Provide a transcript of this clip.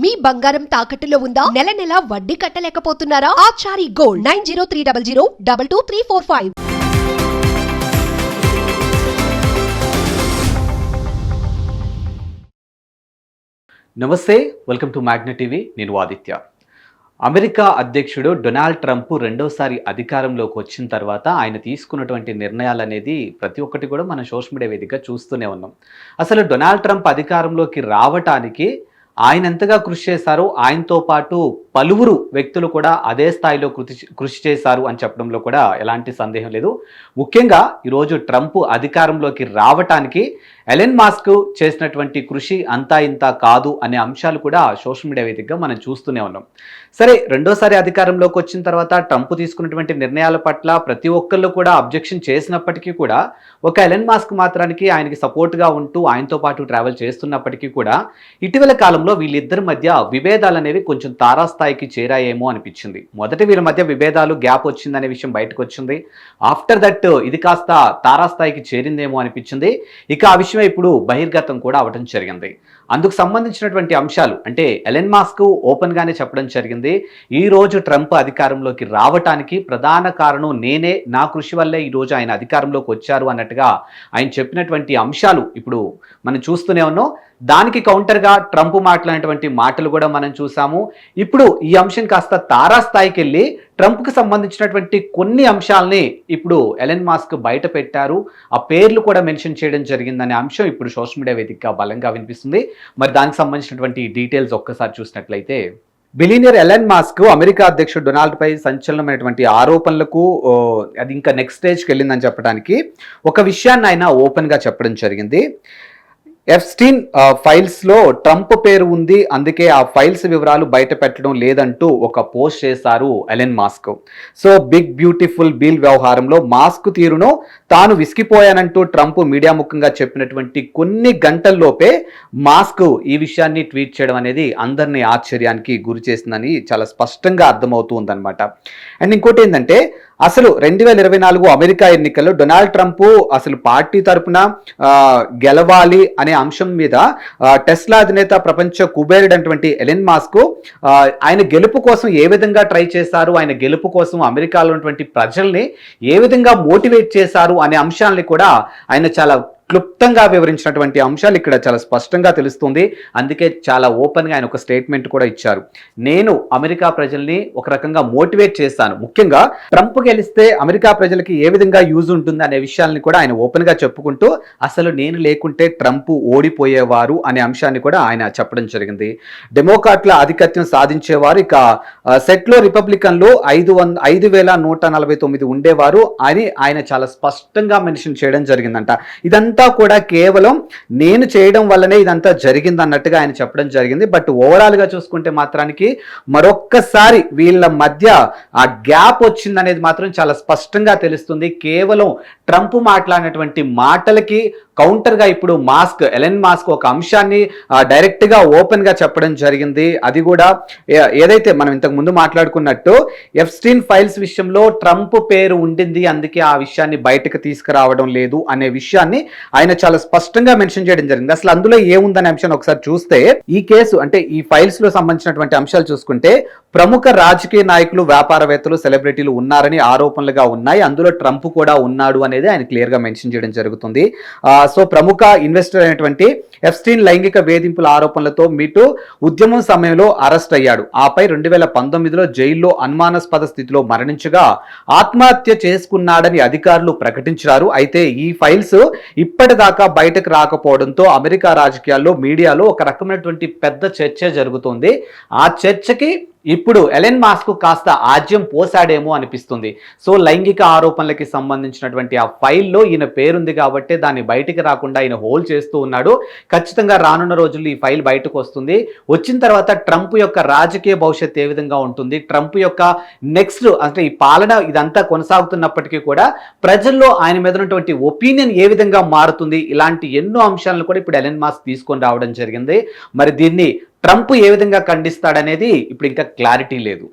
మీ బంగారం తాకట్టులో ఉందా? నెల నెల వడ్డీ కట్టలేకపోతున్నారా? Achari gold nine zero three double zero double two three four five. నమస్తే వెల్కమ్ టు మ్యాగ్నెట్ టీవీ. నేను ఆదిత్య. అమెరికా అధ్యక్షుడు డొనాల్డ్ ట్రంప్ రెండోసారి అధికారంలోకి వచ్చిన తర్వాత ఆయన తీసుకున్నటువంటి నిర్ణయాలు అనేది ప్రతి ఒక్కటి కూడా మనం సోషల్ మీడియా వేదికగా చూస్తూనే ఉన్నాం. అసలు డొనాల్డ్ ట్రంప్ అధికారంలోకి రావటానికి ఆయన ఎంతగా కృషి చేశారో ఆయనతో పాటు పలువురు వ్యక్తులు కూడా అదే స్థాయిలో కృషి కృషి చేశారు అని చెప్పడంలో కూడా ఎలాంటి సందేహం లేదు. ముఖ్యంగా ఈరోజు ట్రంప్ అధికారంలోకి రావటానికి ఎలెన్ మాస్క్ చేసినటువంటి కృషి అంతా ఇంత కాదు అనే అంశాలు కూడా సోషల్ మీడియా వేదికగా మనం చూస్తూనే ఉన్నాం. సరే రెండోసారి అధికారంలోకి వచ్చిన తర్వాత ట్రంప్ తీసుకున్నటువంటి నిర్ణయాల పట్ల ప్రతి ఒక్కళ్ళు కూడా అబ్జెక్షన్ చేసినప్పటికీ కూడా ఒక ఎలెన్ మాస్క్ మాత్రానికి ఆయనకి సపోర్ట్గా ఉంటూ ఆయనతో పాటు ట్రావెల్ చేస్తున్నప్పటికీ కూడా ఇటీవల కాలంలో వీళ్ళిద్దరి మధ్య విభేదాలు అనేవి కొంచెం తారాస్థాయికి చేరాయేమో అనిపించింది. మొదటి వీళ్ళ మధ్య విభేదాలు గ్యాప్ వచ్చిందనే విషయం బయటకు వచ్చింది ఆఫ్టర్ దట్ ఇది కాస్త తారాస్థాయికి చేరిందేమో అనిపించింది. ఇక ఆ విషయమే ఇప్పుడు బహిర్గతం కూడా అవడం జరిగింది. అందుకు సంబంధించినటువంటి అంశాలు అంటే ఎలెన్ మాస్క్ ఓపెన్ గానే చెప్పడం జరిగింది. ఈ రోజు ట్రంప్ అధికారంలోకి రావటానికి ప్రధాన కారణం నేనే నా కృషి వల్లే ఈ రోజు ఆయన అధికారంలోకి వచ్చారు అన్నట్టుగా ఆయన చెప్పినటువంటి అంశాలు ఇప్పుడు మనం చూస్తూనే ఉన్నాం. దానికి కౌంటర్గా ట్రంప్ మాట్లాడినటువంటి మాటలు కూడా మనం చూసాము. ఇప్పుడు ఈ అంశం కాస్త తారాస్థాయికి వెళ్ళి ట్రంప్కి సంబంధించినటువంటి కొన్ని అంశాలని ఇప్పుడు ఎలెన్ మాస్క్ బయట పెట్టారు. ఆ పేర్లు కూడా మెన్షన్ చేయడం జరిగిందనే అంశం ఇప్పుడు సోషల్ మీడియా వేదికగా బలంగా వినిపిస్తుంది. మరి దానికి సంబంధించినటువంటి డీటెయిల్స్ ఒక్కసారి చూసినట్లయితే బిలీనియర్ ఎలెన్ మాస్క్ అమెరికా అధ్యక్షుడు డొనాల్డ్ పై సంచలనమైనటువంటి ఆరోపణలకు అది ఇంకా నెక్స్ట్ స్టేజ్కి వెళ్ళిందని చెప్పడానికి ఒక విషయాన్ని ఆయన ఓపెన్గా చెప్పడం జరిగింది. ఎఫ్స్టీన్ ఫైల్స్లో ట్రంప్ పేరు ఉంది. అందుకే ఆ ఫైల్స్ వివరాలు బయట పెట్టడం లేదంటూ ఒక పోస్ట్ చేశారు Elon Musk so big beautiful bill వ్యవహారంలో మాస్క్ తీరును తాను విసిగిపోయానంటూ ట్రంప్ మీడియా ముఖంగా చెప్పినటువంటి కొన్ని గంటల్లోపే మాస్క్ ఈ విషయాన్ని ట్వీట్ చేయడం అనేది అందరినీ ఆశ్చర్యానికి గురి చేసిందని చాలా స్పష్టంగా అర్థమవుతూ ఉందన్నమాట. అండ్ ఇంకోటి ఏంటంటే అసలు రెండు వేల ఇరవై నాలుగు అమెరికా ఎన్నికల్లో డొనాల్డ్ ట్రంప్ అసలు పార్టీ తరపున గెలవాలి అనే అంశం మీద టెస్లా అధినేత ప్రపంచ కుబేరుడు అటువంటి ఎలెన్ మాస్క్ ఆయన గెలుపు కోసం ఏ విధంగా ట్రై చేశారు ఆయన గెలుపు కోసం అమెరికాలో ఉన్నటువంటి ప్రజల్ని ఏ విధంగా మోటివేట్ చేశారు అనే అంశాలని కూడా ఆయన చాలా క్లుప్తంగా వివరించినటువంటి అంశాలు ఇక్కడ చాలా స్పష్టంగా తెలుస్తుంది. అందుకే చాలా ఓపెన్గా ఆయన ఒక స్టేట్మెంట్ కూడా ఇచ్చారు. నేను అమెరికా ప్రజల్ని ఒక రకంగా మోటివేట్ చేస్తాను ముఖ్యంగా ట్రంప్ గెలిస్తే అమెరికా ప్రజలకి ఏ విధంగా యూజ్ ఉంటుంది అనే విషయాల్ని కూడా ఆయన ఓపెన్గా చెప్పుకుంటూ అసలు నేను లేకుంటే ట్రంప్ ఓడిపోయేవారు అనే అంశాన్ని కూడా ఆయన చెప్పడం జరిగింది. డెమోక్రాట్ల ఆధిపత్యం సాధించేవారు ఇక సెట్లో రిపబ్లికన్లు ఐదు వంద ఐదు వేల నూట నలభై తొమ్మిది ఉండేవారు అని ఆయన చాలా స్పష్టంగా మెన్షన్ చేయడం జరిగిందంట. ఇదంతా కూడా కేవలం నేను చేయడం వల్లనే ఇదంతా జరిగింది అన్నట్టుగా ఆయన చెప్పడం జరిగింది. బట్ ఓవరాల్గా చూసుకుంటే మాత్రానికి మరొక్కసారి వీళ్ళ మధ్య ఆ గ్యాప్ వచ్చిందనేది మాత్రం చాలా స్పష్టంగా తెలుస్తుంది. కేవలం ట్రంప్ మాట్లాడినటువంటి మాటలకి కౌంటర్గా ఇప్పుడు మాస్క్ ఎలెన్ మాస్క్ ఒక అంశాన్ని డైరెక్ట్గా ఓపెన్గా ఓపెన్గా చెప్పడం జరిగింది. అది కూడా ఏదైతే మనం ఇంతకు ముందు మాట్లాడుకున్నట్టు ఎఫ్స్టీన్ ఫైల్స్ విషయంలో ట్రంప్ పేరు ఉండింది అందుకే ఆ విషయాన్ని బయటకు తీసుకురావడం లేదు అనే విషయాన్ని ఆయన చాలా స్పష్టంగా మెన్షన్ చేయడం జరిగింది. అసలు అందులో ఏముందనే అంశాన్ని ఒకసారి చూస్తే ఈ కేసు అంటే ఈ ఫైల్స్లో సంబంధించినటువంటి అంశాలు చూసుకుంటే ప్రముఖ రాజకీయ నాయకులు వ్యాపారవేత్తలు సెలబ్రిటీలు ఉన్నారని ఆరోపణలుగా ఉన్నాయి. అందులో ట్రంప్ కూడా ఉన్నాడు అనేది ఆయన క్లియర్గా మెన్షన్ చేయడం జరుగుతుంది. ఆ, సో ప్రముఖ ఇన్వెస్టర్ అయినటువంటి ఎఫ్స్టీన్ లైంగిక వేధింపుల ఆరోపణలతో మీటు ఉద్యమం సమయంలో అరెస్ట్ అయ్యాడు. ఆపై రెండు వేల పంతొమ్మిదిలో జైల్లో అనుమానాస్పద స్థితిలో మరణించగా ఆత్మహత్య చేసుకున్నాడని అధికారులు ప్రకటించారు. అయితే ఈ ఫైల్స్ ఇప్పటిదాకా బయటకు రాకపోవడంతో అమెరికా రాజకీయాల్లో మీడియాలో ఒక రకమైనటువంటి పెద్ద చర్చ జరుగుతుంది. ఆ చర్చకి ఇప్పుడు ఎలెన్ మాస్క్ కాస్త ఆజ్యం పోసాడేమో అనిపిస్తుంది. సో లైంగిక ఆరోపణలకి సంబంధించినటువంటి ఆ ఫైల్లో ఈయన పేరుంది కాబట్టి దాన్ని బయటికి రాకుండా ఈయన హోల్డ్ చేస్తూ ఉన్నాడు. ఖచ్చితంగా రానున్న రోజుల్లో ఈ ఫైల్ బయటకు వస్తుంది. వచ్చిన తర్వాత ట్రంప్ యొక్క రాజకీయ భవిష్యత్ ఏ విధంగా ఉంటుంది? ట్రంప్ యొక్క నెక్స్ట్ అంటే ఈ పాలన ఇదంతా కొనసాగుతున్నప్పటికీ కూడా ప్రజల్లో ఆయన మీద ఉన్నటువంటి ఒపీనియన్ ఏ విధంగా మారుతుంది? ఇలాంటి ఎన్నో అంశాలను కూడా ఇప్పుడు ఎలెన్ మాస్క్ తీసుకొని రావడం జరిగింది. మరి దీన్ని ట్రంప్ ఏ విధంగా ఖండిస్తాడనేది ఇప్పుడు ఇంకా క్లారిటీ లేదు.